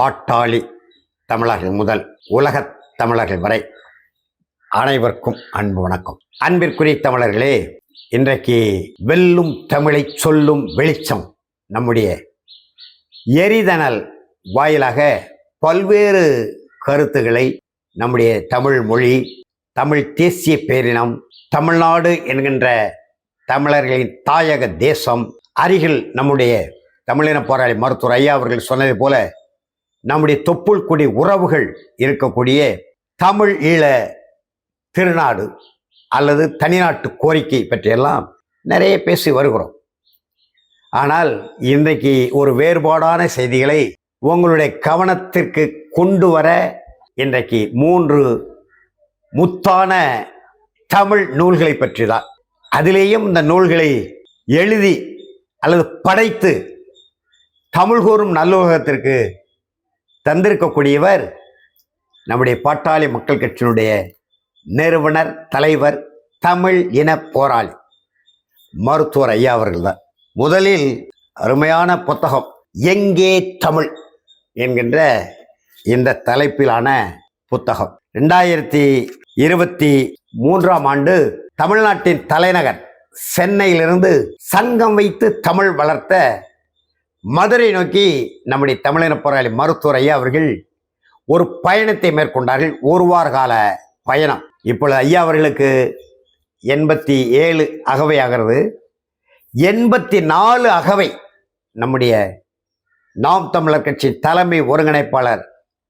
பாட்டாளி தமிழர்கள் முதல் உலகத் தமிழர்கள் வரை அனைவருக்கும் அன்பு வணக்கம். அன்பிற்குரிய தமிழர்களே இன்றைக்கு வெல்லும் தமிழை சொல்லும் வெளிச்சம் நம்முடைய எரிதனல் வாயிலாக பல்வேறு கருத்துக்களை நம்முடைய தமிழ் மொழி தமிழ் தேசிய பேரினம் தமிழ்நாடு என்கின்ற தமிழர்களின் தாயக தேசம் அருகில் நம்முடைய தமிழின போராளி மருத்துவர் ஐயா அவர்கள் சொன்னது போல நம்முடைய தொப்புள் குடி உறவுகள் இருக்கக்கூடிய தமிழ் ஈழ திருநாடு அல்லது தனிநாட்டு கோரிக்கை பற்றியெல்லாம் நிறைய பேசி வருகிறோம். ஆனால் இன்றைக்கு ஒரு வேறுபாடான செய்திகளை உங்களுடைய கவனத்திற்கு கொண்டு வர இன்றைக்கு மூன்று முத்தான தமிழ் நூல்களை பற்றி தான் அதிலேயும் இந்த நூல்களை எழுதி அல்லது படைத்து தமிழ் கூறும் நல்லுலகத்திற்கு தந்திருக்கக்கூடியவர் நம்முடைய பாட்டாளி மக்கள் கட்சியினுடைய நிறுவனர் தலைவர் தமிழ் இன போராளி மருத்துவர் ஐயா அவர்கள் தான் முதலில் அருமையான புத்தகம் எங்கே தமிழ் என்கின்ற இந்த தலைப்பிலான புத்தகம். ரெண்டாயிரத்தி இருபத்தி மூன்றாம் ஆண்டு தமிழ்நாட்டின் தலைநகர் சென்னையிலிருந்து சங்கம் வைத்து தமிழ் வளர்த்த மதுரை நோக்கி நம்முடைய தமிழின போராளி மருத்துவர் ஐயா அவர்கள் ஒரு பயணத்தை மேற்கொண்டார்கள். ஒரு வார கால பயணம். இப்பொழுது ஐயா அவர்களுக்கு எண்பத்தி ஏழு அகவை ஆகிறது. எண்பத்தி நாலு அகவை நம்முடைய நாம் தமிழர் கட்சி தலைமை ஒருங்கிணைப்பாளர்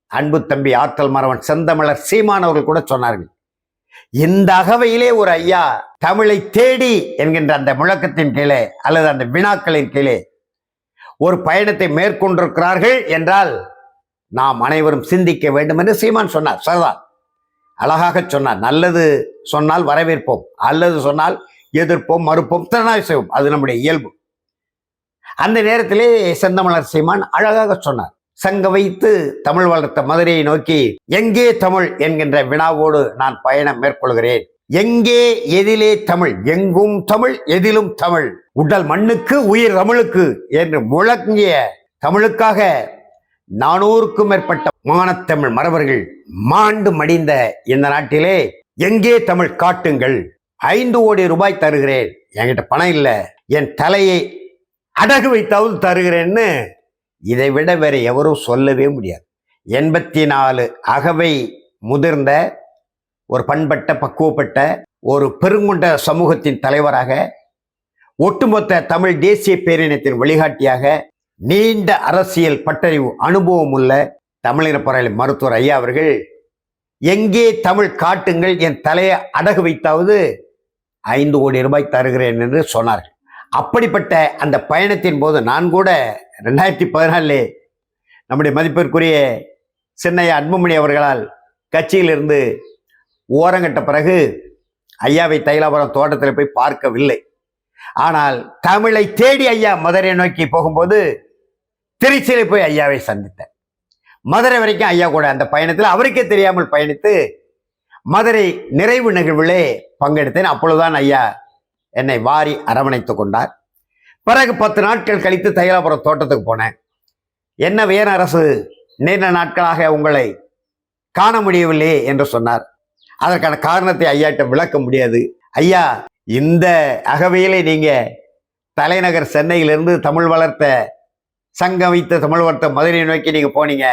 அன்பு தம்பி ஆற்றல் மரவன் செந்தமிழர் சீமான் அவர்கள் கூட சொன்னார்கள். இந்த அகவையிலே ஒரு ஐயா தமிழை தேடி என்கின்ற அந்த முழக்கத்தின் கீழே அல்லது அந்த வினாக்களின் கீழே ஒரு பயணத்தை மேற்கொண்டிருக்கிறார்கள் என்றால் நாம் அனைவரும் சிந்திக்க வேண்டும் என்று சீமான் சொன்னார். சரிதான் அழகாக சொன்னார். நல்லது சொன்னால் வரவேற்போம். அல்லது சொன்னால் எதிர்ப்போம் மறுப்போம் திறனாய் செய்வோம். அது நம்முடைய இயல்பு. அந்த நேரத்திலே செந்தமலர் சீமான் அழகாக சொன்னார். சங்க வைத்து தமிழ் வளர்த்த மதுரையை நோக்கி எங்கே தமிழ் என்கின்ற வினாவோடு நான் பயணம் மேற்கொள்கிறேன். எங்கே எதிலே தமிழ்? எங்கும் தமிழ் எதிலும் தமிழ். உடல் மண்ணுக்கு உயிர் தமிழுக்கு என்று முழங்கிய தமிழுக்காக நானூறுக்கும் மேற்பட்ட மானத்தமிழ் மறவர்கள் மாண்டு மடிந்த இந்த நாட்டிலே எங்கே தமிழ் காட்டுங்கள்? ஐந்து கோடி ரூபாய் தருகிறேன். என்கிட்ட பணம் இல்லை. என் தலையை அடகு வைத்தாவது தருகிறேன்னு இதை விட வேற எவரும் சொல்லவே முடியாது. எண்பத்தி நாலு அகவை முதிர்ந்த ஒரு பண்பட்ட பக்குவப்பட்ட ஒரு பெருங்குண்ட சமூகத்தின் தலைவராக ஒட்டுமொத்த தமிழ் தேசிய பேரினத்தின் வழிகாட்டியாக நீண்ட அரசியல் பட்டறிவு அனுபவம் உள்ள தமிழின போராளி மருத்துவர் ஐயா அவர்கள் எங்கே தமிழ் காட்டுங்கள் என் தலையை அடகு வைத்தாவது ஐந்து கோடி ரூபாய் தருகிறேன் என்று சொன்னார்கள். அப்படிப்பட்ட அந்த பயணத்தின் போது நான் கூட ரெண்டாயிரத்தி பதினாலே நம்முடைய மதிப்பிற்குரிய சின்னையா அன்புமணி அவர்களால் கட்சியிலிருந்து ஓரங்கட்ட பிறகு ஐயாவை தைலாபுரம் தோட்டத்தில் போய் பார்க்கவில்லை. ஆனால் தமிழை தேடி ஐயா மதுரை நோக்கி போகும்போது திருச்சியில போய் ஐயாவை சந்தித்தேன். மதுரை வரைக்கும் ஐயா கூட அந்த பயணத்தில் அவருக்கே தெரியாமல் பயணித்து மதுரை நிறைவு நிகழ்விலே பங்கெடுத்தேன். அப்பொழுதுதான் ஐயா என்னை வாரி அரவணைத்து கொண்டார். பிறகு பத்து நாட்கள் கழித்து தைலாபுரம் தோட்டத்துக்கு போனேன். என்ன வேற அரசு நீண்ட நாட்களாக உங்களை காண முடியவில்லையே என்று சொன்னார். அதற்கான காரணத்தை ஐயாட்ட விளக்க முடியாது. ஐயா இந்த அகவையிலே நீங்கள் தலைநகர் சென்னையிலிருந்து தமிழ் வளர்த்த சங்கம் வைத்த தமிழ் வளர்த்த மதுரையை நோக்கி நீங்கள் போனீங்க.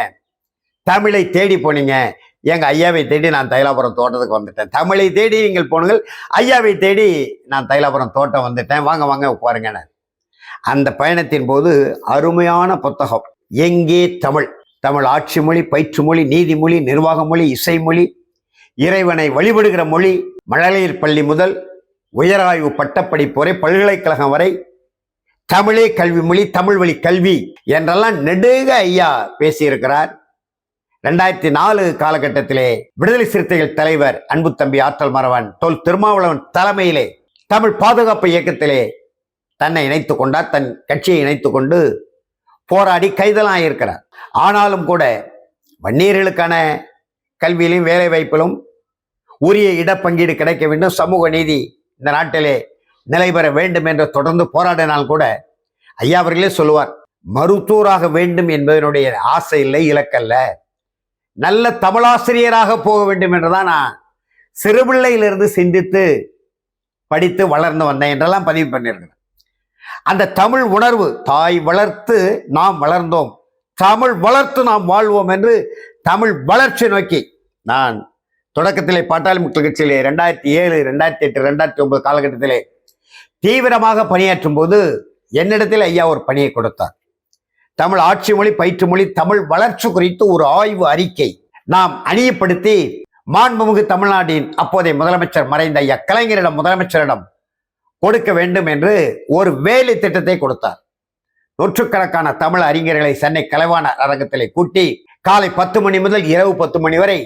தமிழை தேடி போனீங்க. எங்கள் ஐயாவை தேடி நான் தைலாபுரம் தோட்டத்துக்கு வந்துட்டேன். தமிழை தேடி நீங்கள் போனுங்கள் ஐயாவை தேடி நான் தைலாபுரம் தோட்டம் வந்துட்டேன். வாங்க வாங்க உட்காருங்கன்னு அந்த பயணத்தின் போது அருமையான புத்தகம். எங்கே தமிழ்? தமிழ் ஆட்சி மொழி பயிற்று மொழி நீதிமொழி நிர்வாக மொழி இசைமொழி இறைவனை வழிபடுகிற மொழி மழலையர் பள்ளி முதல் உயராய்வு பட்டப்படிப்பு வரை பல்கலைக்கழகம் வரை தமிழே கல்வி மொழி தமிழ் வழி கல்வி என்றெல்லாம் நெடுக ஐயா பேசியிருக்கிறார். ரெண்டாயிரத்தி நாலு காலகட்டத்திலே விடுதலை சிறுத்தைகள் தலைவர் அன்பு தம்பி ஆற்றல் மறவன் தொல் திருமாவளவன் தலைமையிலே தமிழ் பாதுகாப்பு இயக்கத்திலே தன்னை இணைத்து கொண்டார். தன் கட்சியை இணைத்து கொண்டு போராடி கைதலாக இருக்கிறார் ஆனாலும் கூட வன்னியர்களுக்கான கல்வியிலும் வேலை வாய்ப்பிலும் உரிய இடப்பங்கீடு கிடைக்க வேண்டும். சமூக நீதி இந்த நாட்டிலே நிலைபெற வேண்டும் என்று தொடர்ந்து போராடினால் கூட ஐயா அவர்களே சொல்லுவார் மருத்துவராக வேண்டும் என்பதனுடைய ஆசை இல்லை இலக்கல்ல. நல்ல தமிழாசிரியராக போக வேண்டும் என்றுதான் நான் சிறுபிள்ளையிலிருந்து சிந்தித்து படித்து வளர்ந்து வந்தேன் என்றெல்லாம் பதிவு பண்ணியிருக்கிறேன் அந்த தமிழ் உணர்வு தாய் வளர்த்து நாம் வளர்ந்தோம். தமிழ் வளர்த்து நாம் வாழ்வோம் என்று தமிழ் வளர்ச்சி நோக்கி நான் தொடக்கத்திலே பாட்டாளி மக்கள் கட்சியிலே ரெண்டாயிரத்தி ஏழு ரெண்டாயிரத்தி எட்டு ரெண்டாயிரத்தி ஒன்பது காலகட்டத்திலே தீவிரமாக பணியாற்றும் போது என்னிடத்தில் ஐயா ஒரு பணியை கொடுத்தார். தமிழ் ஆட்சி மொழி பயிற்று மொழி தமிழ் வளர்ச்சி குறித்து ஒரு ஆய்வு அறிக்கை நாம் அணியப்படுத்தி மாண்புமிகு தமிழ்நாட்டின் அப்போதைய முதலமைச்சர் மறைந்த ஐயா கலைஞரிடம் முதலமைச்சரிடம் கொடுக்க வேண்டும் என்று ஒரு வேலை திட்டத்தை கொடுத்தார். நூற்றுக்கணக்கான தமிழ் அறிஞர்களை சென்னை கலைவாண அரங்கத்திலே கூட்டி காலை பத்து மணி முதல் இரவு பத்து மணி வரை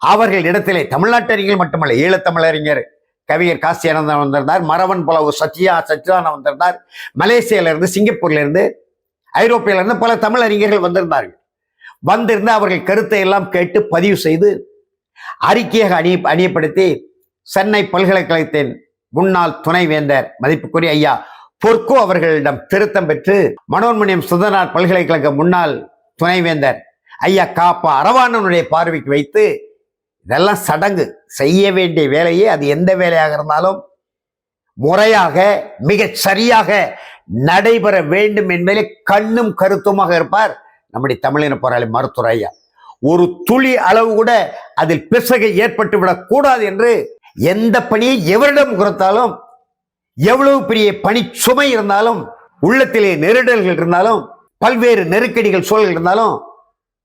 அவர்கள் இடத்திலே தமிழ்நாட்டறிஞர்கள் மட்டுமல்ல ஈழத்தமிழறிஞர் கவிஞர் காசி ஆனந்தன் வந்திருந்தார் மரவன் புலவு சத்யா சச்சிதானந்தன் வந்திருந்தார் மலேசியால இருந்து சிங்கப்பூர்ல இருந்து இருந்து பல தமிழறிஞர்கள் வந்திருந்தார்கள். வந்திருந்து அவர்கள் கருத்தை எல்லாம் கேட்டு பதிவு செய்து அறிக்கையாக அணி அணியப்படுத்தி சென்னை பல்கலைக்கழகத்தின் முன்னாள் துணைவேந்தர் மதிப்புக்குரிய ஐயா பொற்கோ அவர்களிடம் திருத்தம் பெற்று மனோன்மணியம் சுதனார் பல்கலைக்கழக முன்னாள் துணைவேந்தர் ஐயா காப்பா அரவானனுடைய பார்வைக்கு வைத்து இதெல்லாம் சடங்கு. செய்ய வேண்டிய வேலையே அது எந்த வேலையாக இருந்தாலும் முறையாக மிகச் சரியாக நடைபெற வேண்டும் என்பதிலே கண்ணும் கருத்துமாக இருப்பார் நம்முடைய தமிழின போராளி மருத்துவர் ஐயா. ஒரு துளி அளவு கூட அதில் பிசகை ஏற்பட்டு விடக்கூடாது என்று எந்த பணியை எவரிடம் கொடுத்தாலும் எவ்வளவு பெரிய பணி சுமை இருந்தாலும் உள்ளத்திலே நெருடல்கள் இருந்தாலும் பல்வேறு நெருக்கடிகள் சூழல் இருந்தாலும்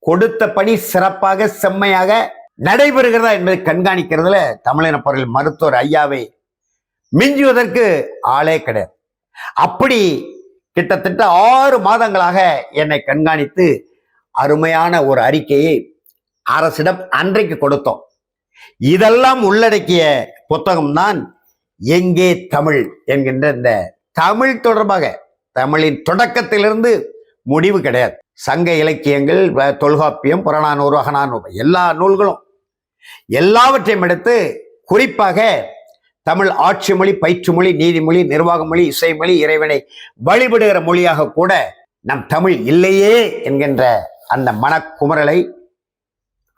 கொடுத்த பணி சிறப்பாக செம்மையாக நடைபெறுகிறதா என்பதை கண்காணிக்கிறதுல தமிழின மருத்துவர் ஐயாவை மிஞ்சுவதற்கு ஆளே கிடையாது. அப்படி கிட்டத்தட்ட ஆறு மாதங்களாக என்னை கண்காணித்து அருமையான ஒரு அறிக்கையை அரசிடம் அன்றைக்கு கொடுத்தோம். இதெல்லாம் உள்ளடக்கிய புத்தகம்தான் எங்கே தமிழ் என்கின்ற இந்த தமிழ் தொடர்பாக தமிழின் தொடக்கத்திலிருந்து முடிவு கிடையாது. சங்க இலக்கியங்கள் வ- தொல்காப்பியம் புறநானூறு அகநானூறு எல்லா நூல்களும் எல்லாவற்றையும் எடுத்து குறிப்பாக தமிழ் ஆட்சி மொழி பயிற்று மொழி நீதிமொழி நிர்வாக மொழி இசைமொழி இறைவனை வழிபடுகிற மொழியாக கூட நம் தமிழ் இல்லையே என்கின்ற அந்த மனக்குமரலை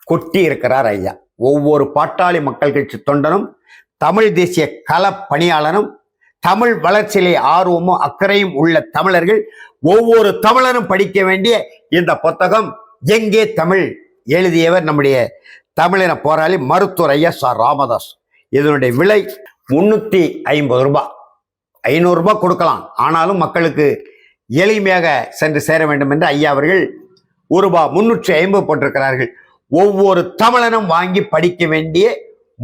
கொட்டி இருக்கிறார் ஐயா. ஒவ்வொரு பாட்டாளி மக்கள் கட்சி தொண்டனும் தமிழ் தேசிய கள பணியாளனும் தமிழ் வளர்ச்சியிலே ஆர்வமும் அக்கறையும் உள்ள தமிழர்கள் ஒவ்வொரு தமிழனும் படிக்க வேண்டிய இந்த புத்தகம் எங்கே தமிழ் எழுதியவர் நம்முடைய தமிழின போராளி மருத்துவர் ஐயா ஆர் ராமதாஸ். இதனுடைய விலை முந்நூற்றி ஐம்பது ரூபாய் ஐநூறுரூபா கொடுக்கலாம். ஆனாலும் மக்களுக்கு எளிமையாக சென்று சேர வேண்டும் என்று ஐயா அவர்கள் ஒரு ரூபாய் முன்னூற்றி ஐம்பது போட்டிருக்கிறார்கள். ஒவ்வொரு தமிழனும் வாங்கி படிக்க வேண்டிய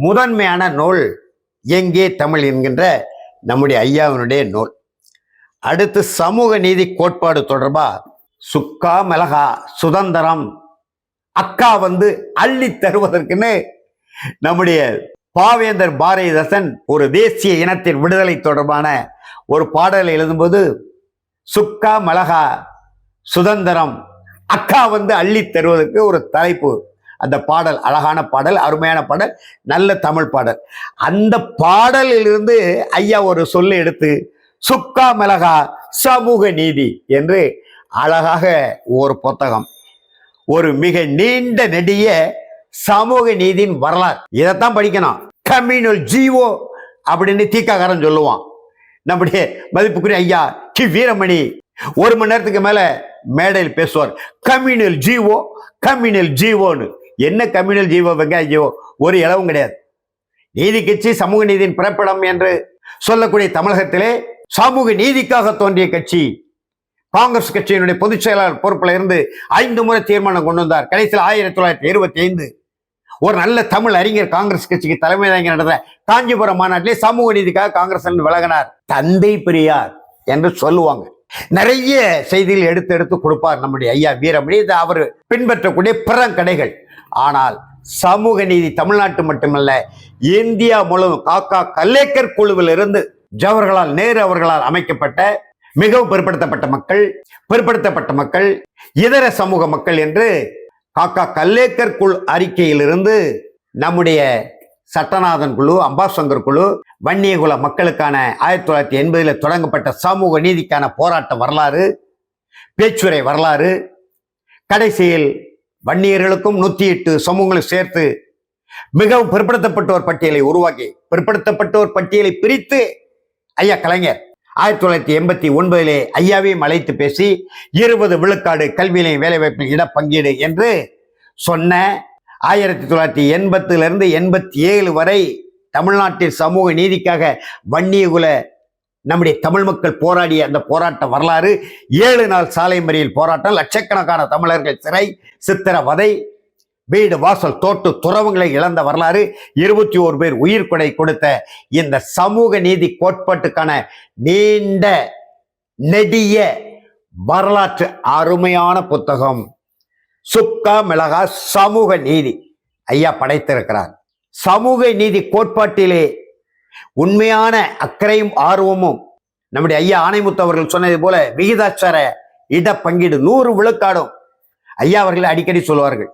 முதன்மையான நூல் எங்கே தமிழ் என்கின்ற நம்முடைய ஐயாவினுடைய நூல். அடுத்து சமூக நீதி கோட்பாடு தொடர்பாக சுக்கா மிளகா சுதந்திரம் அக்கா வந்து அள்ளி தருவதற்குன்னு நம்முடைய பாவேந்தர் பாரதிதாசன் ஒரு தேசிய இனத்தின் விடுதலை தொடர்பான ஒரு பாடலை எழுதும்போது சுக்கா மிளகா சுதந்திரம். அக்கா வந்து அள்ளி தருவதற்கு ஒரு தலைப்பு. அந்த பாடல் அழகான பாடல் அருமையான பாடல் நல்ல தமிழ் பாடல். அந்த பாடலிலிருந்து ஐயா ஒரு சொல்லு எடுத்து சுக்கா மிளகா சமூக நீதி என்று அழகாக ஒரு புத்தகம். ஒரு மிக நீண்ட நெடிய சமூக நீதியின் வரலாறு. இதைத்தான் படிக்கணும். கம்யூனல் ஜீவோ அப்படின்னு தீக்காக்காரன் சொல்லுவான். நம்முடைய மதிப்புக்குரிய ஐயா கி. வீரமணி ஒரு மணி நேரத்துக்கு மேல மேடையில் பேசுவார். கம்யூனல் ஜீவோ கம்யூனல் ஜீவோன்னு என்ன கம்யூனல் ஜீவோ வெங்காய ஒரு இளவும் கிடையாது. நீதி கட்சி சமூக நீதியின் பிறப்பிடம் என்று சொல்லக்கூடிய தமிழகத்திலே சமூக நீதிக்காக தோன்றிய கட்சி காங்கிரஸ் கட்சியினுடைய பொதுச் செயலாளர் பொறுப்பில் இருந்து ஐந்து முறை தீர்மானம் கொண்டு வந்தார். கடைசியில் ஆயிரத்தி தொள்ளாயிரத்தி இருபத்தி ஐந்து ஒரு நல்ல தமிழ் அறிஞர் காங்கிரஸ் கட்சிக்கு தலைமை தாங்கி நடந்த காஞ்சிபுரம் மாநாட்டிலே சமூக நீதிக்காக காங்கிரஸ் விலகினார். தந்தை பெரியார் என்று சொல்லுவாங்க. நிறைய செய்திகள் எடுத்து எடுத்து கொடுப்பார் நம்முடைய ஐயா வீரமணி. இது அவர் பின்பற்றக்கூடிய பிறங்கடைகள் ஆனால் சமூக நீதி தமிழ்நாட்டு மட்டுமல்ல இந்தியா முழுவதும் காக்கா கல்லேக்கர் குழுவில் இருந்து ஜவஹர்லால் நேரு அவர்களால் அமைக்கப்பட்ட மிகவும் பிற்படுத்தப்பட்ட மக்கள் பிற்படுத்தப்பட்ட மக்கள் இதர சமூக மக்கள் என்று காக்கா கல்லேக்கர் குழு அறிக்கையிலிருந்து நம்முடைய சட்டநாதன் குழு அம்பாசங்கர் குழு வன்னியகுல மக்களுக்கான ஆயிரத்தி தொள்ளாயிரத்தி எண்பதில் தொடங்கப்பட்ட சமூக நீதிக்கான போராட்ட வரலாறு பேச்சுரை வரலாறு கடைசியில் வன்னியர்களுக்கும் நூத்தி எட்டு சமூகங்களும் சேர்த்து மிகவும் பிற்படுத்தப்பட்டோர் பட்டியலை உருவாக்கி பிற்படுத்தப்பட்டோர் பட்டியலை பிரித்து ஐயா கலைஞர் ஆயிரத்தி தொள்ளாயிரத்தி எண்பத்தி ஒன்பதிலே ஐயாவையும் அழைத்து பேசி இருபது விழுக்காடு கல்வியிலையும் வேலைவாய்ப்பில் இட பங்கீடு என்று சொன்ன ஆயிரத்தி தொள்ளாயிரத்தி எண்பத்திலிருந்து எண்பத்தி ஏழு வரை தமிழ்நாட்டில் சமூக நீதிக்காக வன்னியகுல நம்முடைய தமிழ் மக்கள் போராடிய அந்த போராட்ட வரலாறு ஏழு நாள் சாலை மறியல் போராட்டம் லட்சக்கணக்கான தமிழர்கள் சிறை சித்திரவதை வீடு வாசல் தோட்டு துறவுகளை இழந்த வரலாறு இருபத்தி ஓரு பேர் உயிர் கொடை கொடுத்த இந்த சமூக நீதி கோட்பாட்டுக்கான நீண்ட நெடிய வரலாற்று அருமையான புத்தகம். சுக்கா மிளகா சமூக நீதி. ஐயா படைத்திருக்கிறார். சமூக நீதி கோட்பாட்டிலே உண்மையான அக்கறையும் ஆர்வமும் நம்முடைய ஐயா ஆணைமுத்து அவர்கள் சொன்னது போல விகிதாச்சார இட பங்கீடு நூறு விழுக்காடும் ஐயா அவர்கள் அடிக்கடி சொல்வார்கள்.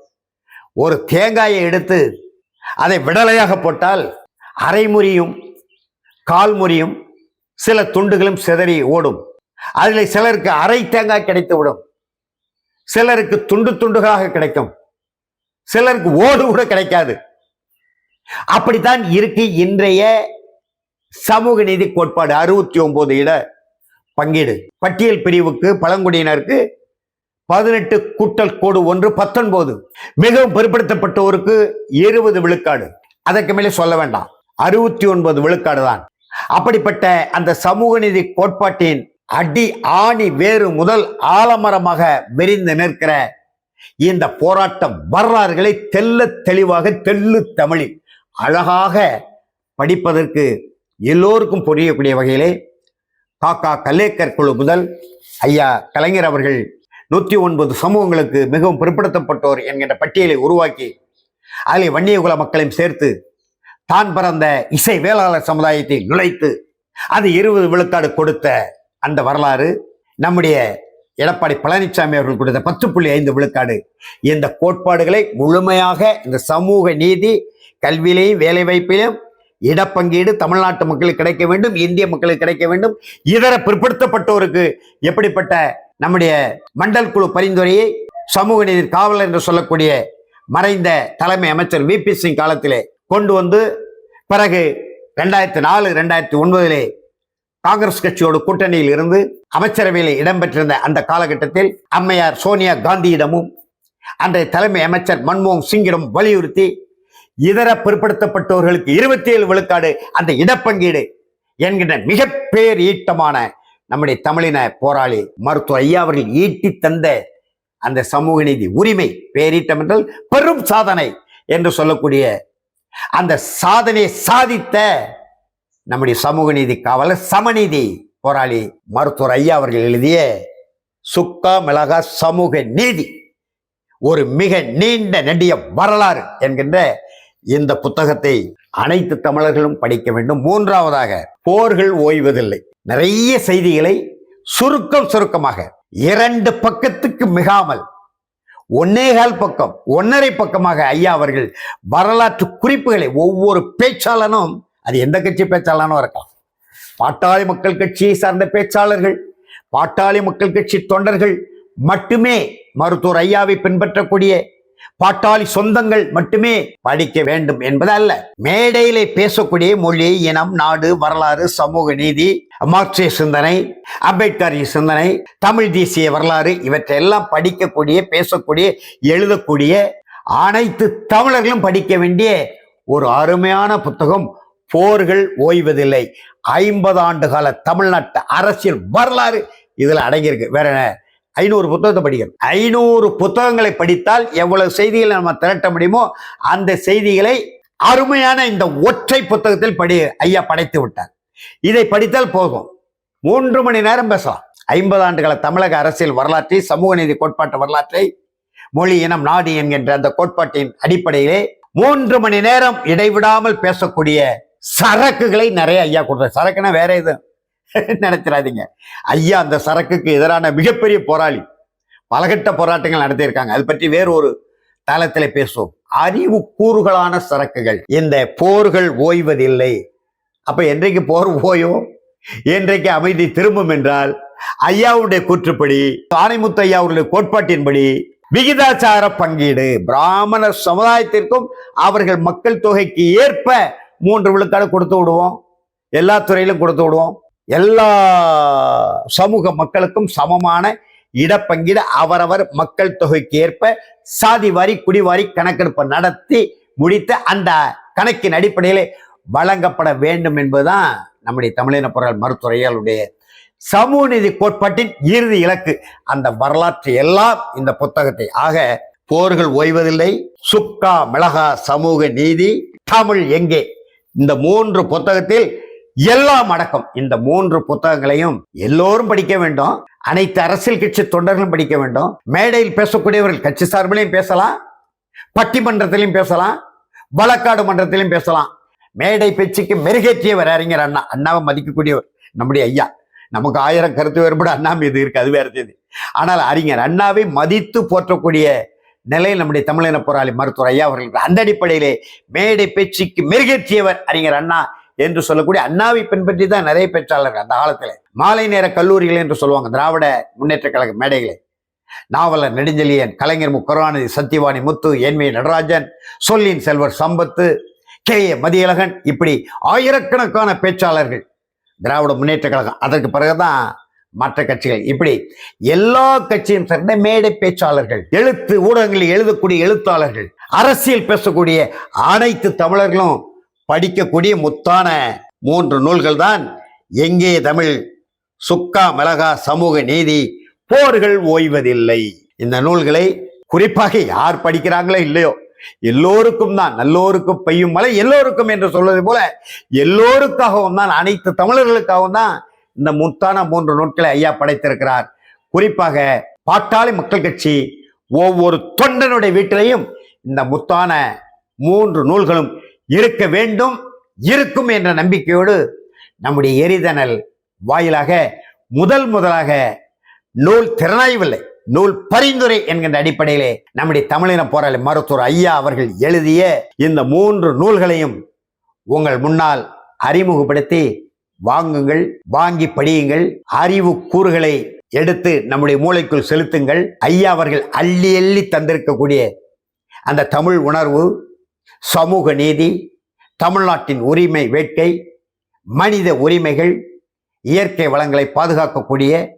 ஒரு தேங்காயை எடுத்து அதை விடலையாக போட்டால் அரைமுறியும் கால்முறியும் சில துண்டுகளும் சிதறி ஓடும். அதில் சிலருக்கு அரை தேங்காய் கிடைத்து விடும் சிலருக்கு துண்டு துண்டுகளாக கிடைக்கும். சிலருக்கு ஓடு கூட கிடைக்காது. அப்படித்தான் இருக்கு இன்றைய சமூக நீதி கோட்பாடு அறுபத்தி ஒன்பது இட பங்கீடு. பட்டியல் பிரிவுக்கு பழங்குடியினருக்கு பதினெட்டு கூட்டல் கோடு ஒன்று பத்தொன்பது. மிகவும் பிற்படுத்தப்பட்டோருக்கு இருபது விழுக்காடு. அதற்கு மேலே சொல்ல வேண்டாம். அறுபத்தி ஒன்பது விழுக்காடு தான். அப்படிப்பட்ட அந்த சமூக நீதி கோட்பாட்டின் அடி ஆணி வேறு முதல் ஆலமரமாக விரிந்து நிற்கிற இந்த போராட்டம் வரலாறுகளை தெல்ல தெளிவாக தெல்லு தமிழில் அழகாக படிப்பதற்கு எல்லோருக்கும் புரியக்கூடிய வகையிலே காக்கா கல்லேக்கர் குழு முதல் ஐயா கலைஞர் அவர்கள் நூற்றி ஒன்பது சமூகங்களுக்கு மிகவும் பிற்படுத்தப்பட்டோர் என்கின்ற பட்டியலை உருவாக்கி அதில் வன்னியகுல மக்களையும் சேர்த்து தான் பிறந்த இசை வேளாளர் சமுதாயத்தை நுழைத்து அது இருபது விழுக்காடு கொடுத்த அந்த வரலாறு நம்முடைய எடப்பாடி பழனிசாமி அவர்கள் கொடுத்த பத்து புள்ளி ஐந்து விழுக்காடு. இந்த கோட்பாடுகளை முழுமையாக இந்த சமூக நீதி கல்வியிலையும் வேலைவாய்ப்பிலும் இடப்பங்கீடு தமிழ்நாட்டு மக்களுக்கு கிடைக்க வேண்டும் இந்திய மக்களுக்கு கிடைக்க வேண்டும் இதர பிற்படுத்தப்பட்டோருக்கு எப்படிப்பட்ட நம்முடைய மண்டல் குழு பரிந்துரையை சமூக நீதி காவலர் என்று சொல்லக்கூடிய மறைந்த தலைமை அமைச்சர் வி. பி. சிங் காலத்திலே கொண்டு வந்து பிறகு ரெண்டாயிரத்தி நாலு ரெண்டாயிரத்தி ஒன்பதிலே காங்கிரஸ் கட்சியோடு கூட்டணியில் இருந்து அமைச்சரவையில் இடம்பெற்றிருந்த அந்த காலகட்டத்தில் அம்மையார் சோனியா காந்தியிடமும் அன்றைய தலைமை அமைச்சர் மன்மோகன் சிங்கிடம் வலியுறுத்தி இதர பிற்படுத்தப்பட்டவர்களுக்கு இருபத்தி ஏழு விழுக்காடு அந்த இடப்பங்கீடு என்கின்ற மிக பேர் ஈட்டமான நம்முடைய தமிழின போராளி மருத்துவ ஐயா அவர்கள் ஈட்டி தந்த அந்த சமூக நீதி உரிமை பேரீட்டம் என்றால் பெரும் சாதனை என்று சொல்லக்கூடிய அந்த சாதனையை சாதித்த நம்முடைய சமூக நீதி காவலர் சமநீதி போராளி மருத்துவர் ஐயா அவர்கள் எழுதிய சுக்கா மிளகா சமூக நீதி. ஒரு மிக நீண்ட நெடிய வரலாறு என்கின்ற இந்த புத்தகத்தை அனைத்து தமிழர்களும் படிக்க வேண்டும். மூன்றாவதாக போர்கள் ஓய்வதில்லை. நிறைய செய்திகளை சுருக்கம் சுருக்கமாக இரண்டு பக்கத்துக்கு மிகாமல் ஒன்னேகால் பக்கம் ஒன்னரை பக்கமாக ஐயா அவர்கள் வரலாற்று குறிப்புகளை ஒவ்வொரு பேச்சாளனும் அது எந்த கட்சி பேச்சாளனும் இருக்கலாம். பாட்டாளி மக்கள் கட்சியை சார்ந்த பேச்சாளர்கள் பாட்டாளி மக்கள் கட்சி தொண்டர்கள் மட்டுமே மருத்துவர் ஐயாவை பின்பற்றக்கூடிய பாட்டாளி சொந்தங்கள் மட்டுமே படிக்க வேண்டும் என்பது அல்ல மேடையிலே பேசக்கூடிய மொழி இனம் நாடு வரலாறு சமூக நீதி மார்க்சிய சிந்தனை அம்பேத்கரிய சிந்தனை தமிழ் தேசிய வரலாறு இவற்றையெல்லாம் படிக்கக்கூடிய பேசக்கூடிய எழுதக்கூடிய அனைத்து தமிழர்களும் படிக்க வேண்டிய ஒரு அருமையான புத்தகம் போர்கள் ஓய்வதில்லை. ஐம்பது ஆண்டு கால தமிழ்நாட்டு அரசியல் வரலாறு இதில் அடங்கியிருக்கு. வேற என்ன? ஐநூறு புத்தகத்தை படிக்கணும் ஐநூறு புத்தகங்களை படித்தால் எவ்வளவு செய்திகளை நம்ம திரட்ட முடியுமோ அந்த செய்திகளை அருமையான இந்த ஒற்றை புத்தகத்தில் படி ஐயா படைத்து விட்டார். இதை படித்தால் போதும். மூன்று மணி நேரம் பேசலாம். ஐம்பது ஆண்டுகள தமிழக அரசியல் வரலாற்றை சமூக நீதி கோட்பாட்டு வரலாற்றை மொழி இனம் நாடு என்கின்ற அந்த கோட்பாட்டின் அடிப்படையிலே மூன்று மணி நேரம் இடைவிடாமல் பேசக்கூடிய சரக்குகளை நிறைய ஐயா கொடுத்தார். சரக்குன்னா வேற எதுவும் நினைச்சிடாதீங்க. ஐயா அந்த சரக்குக்கு எதிரான மிகப்பெரிய போராளி பலகட்ட போராட்டங்கள் நடத்தியிருக்காங்க. அது பற்றி வேறு ஒரு தளத்தில் பேசுவோம். அறிவு கூறுகளான சரக்குகள். இந்த போர்கள் ஓய்வதில்லை. அப்ப என்றைக்கு போர் ஓயும்? என்றைக்கு அமைதி திரும்பும் என்றால் ஐயாவுடைய கூற்றுப்படி ஆணைமுத்து ஐயா அவருடைய கோட்பாட்டின்படி விகிதாச்சார பங்கீடு. பிராமணர் சமுதாயத்திற்கும் அவர்கள் மக்கள் தொகைக்கு ஏற்ப மூன்று விழுக்காடு கொடுத்து விடுவோம். எல்லா துறையிலும் கொடுத்து விடுவோம். எல்லா சமூக மக்களுக்கும் சமமான இடப்பங்கீடு அவரவர் மக்கள் தொகைக்கு ஏற்ப சாதி வாரி குடிவாரி கணக்கெடுப்பு நடத்தி முடித்து அந்த கணக்கின் அடிப்படையில் வழங்கப்பட வேண்டும் என்பதுதான் நம்முடைய தமிழின பொருள் மருத்துவரையாளுடைய சமூக நீதி கோட்பாட்டின் இறுதி இலக்கு. அந்த வரலாற்று எல்லாம் இந்த புத்தகத்தை ஆக போர்கள் ஓய்வதில்லை. சுக்கா மிளகா சமூக நீதி தமிழ் எங்கே? இந்த மூன்று புத்தகத்தில் எல்லாம் அடக்கம். இந்த மூன்று புத்தகங்களையும் எல்லோரும் படிக்க வேண்டும். அனைத்து அரசியல் கட்சி தொண்டர்களும் படிக்க வேண்டும். மேடையில் பேசக்கூடியவர்கள் கட்சி சார்பிலையும் பேசலாம். பட்டிமன்றத்திலையும் பேசலாம். வழக்காடு மன்றத்திலையும் பேசலாம். மேடை பேச்சுக்கு மெருகேற்றியவர் அறிஞர் அண்ணா. அண்ணாவை மதிக்கக்கூடியவர் நம்முடைய ஐயா. நமக்கு ஆயிரம் கருத்து வேறுபட அண்ணா மீது இருக்கு. அது வேறு செய்தி ஆனால் அறிஞர் அண்ணாவை மதித்து போற்றக்கூடிய நிலையில் நம்முடைய தமிழின போராளி மருத்துவர் ஐயா அவர்கள் அந்த அடிப்படையிலே மேடை பேச்சுக்கு மெருகேற்றியவர் அறிஞர் அண்ணா. என்று சொல்லக்கூடிய அண்ணாவை பின்பற்றி தான் நிறைய பேச்சாளர்கள் அந்த காலத்தில். மாலை நேர கல்லூரிகள் என்று சொல்லுவாங்க திராவிட முன்னேற்ற கழக மேடைகளை. நாவலர் நெடுஞ்செலியன் கலைஞர் மு. கருணாநிதி சத்தியவாணி முத்து என்வி நடராஜன் சொல்லின் செல்வர் சம்பத்து கே. ஏ. மதியழகன் இப்படி ஆயிரக்கணக்கான பேச்சாளர்கள் திராவிட முன்னேற்ற கழகம். அதற்கு பிறகுதான் மற்ற கட்சிகள் இப்படி எல்லா கட்சியும் சேர்ந்த மேடை பேச்சாளர்கள் எழுத்து ஊடகங்களில் எழுதக்கூடிய எழுத்தாளர்கள் அரசியல் பேசக்கூடிய அனைத்து தமிழர்களும் படிக்கக்கூடிய முத்தான மூன்று நூல்கள் தான் எங்கே தமிழ் சுக்கா மிளகா சமூக நீதி போர்கள் ஓய்வதில்லை. இந்த நூல்களை குறிப்பாக யார் படிக்கிறாங்களோ இல்லையோ எல்லோருக்கும் தான் நல்லோருக்கும் பெய்யும் மலை எல்லோருக்கும் என்று சொல்வது போல எல்லோருக்காகவும் தான் அனைத்து தமிழர்களுக்காகவும் தான் இந்த முத்தான மூன்று நூட்களை ஐயா படைத்திருக்கிறார். குறிப்பாக பாட்டாளி மக்கள் கட்சி ஒவ்வொரு தொண்டனுடைய வீட்டிலையும் இந்த முத்தான மூன்று நூல்களும் இருக்க வேண்டும் இருக்கும் என்ற நம்பிக்கையோடு நம்முடைய எரிதனல் வாயிலாக முதல் முதலாக நூல் திறனாய்வில்லை நூல் பரிந்துரை என்கின்ற அடிப்படையிலே நம்முடைய தமிழின போராளி மருத்துவர் ஐயா அவர்கள் எழுதிய இந்த மூன்று நூல்களையும் உங்கள் முன்னால் அறிமுகப்படுத்தி வாங்குங்கள் வாங்கி படியுங்கள் அறிவு கூறுகளை எடுத்து நம்முடைய மூளைக்குள் செலுத்துங்கள். ஐயா அவர்கள் அள்ளி அள்ளி தந்திருக்கக்கூடிய அந்த தமிழ் உணர்வு சமூக நீதி தமிழ்நாட்டின் உரிமை வேட்கை மனித உரிமைகள் இயற்கை வளங்களை பாதுகாக்கக்கூடிய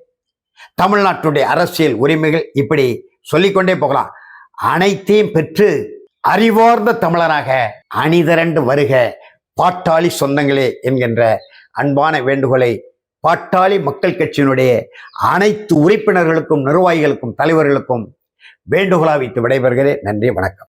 தமிழ்நாட்டுடைய அரசியல் உரிமைகள் இப்படி சொல்லிக்கொண்டே போகலாம். அனைத்தையும் பெற்று அறிவார்ந்த தமிழராக அணிதிரண்டு வருக. பாட்டாளி சொந்தங்களே என்கின்ற அன்பான வேண்டுகோளை பாட்டாளி மக்கள் கட்சியினுடைய அனைத்து உறுப்பினர்களுக்கும் நிர்வாகிகளுக்கும் தலைவர்களுக்கும் வேண்டுகோளா வைத்து விடைபெறுகிறேன். நன்றி வணக்கம்.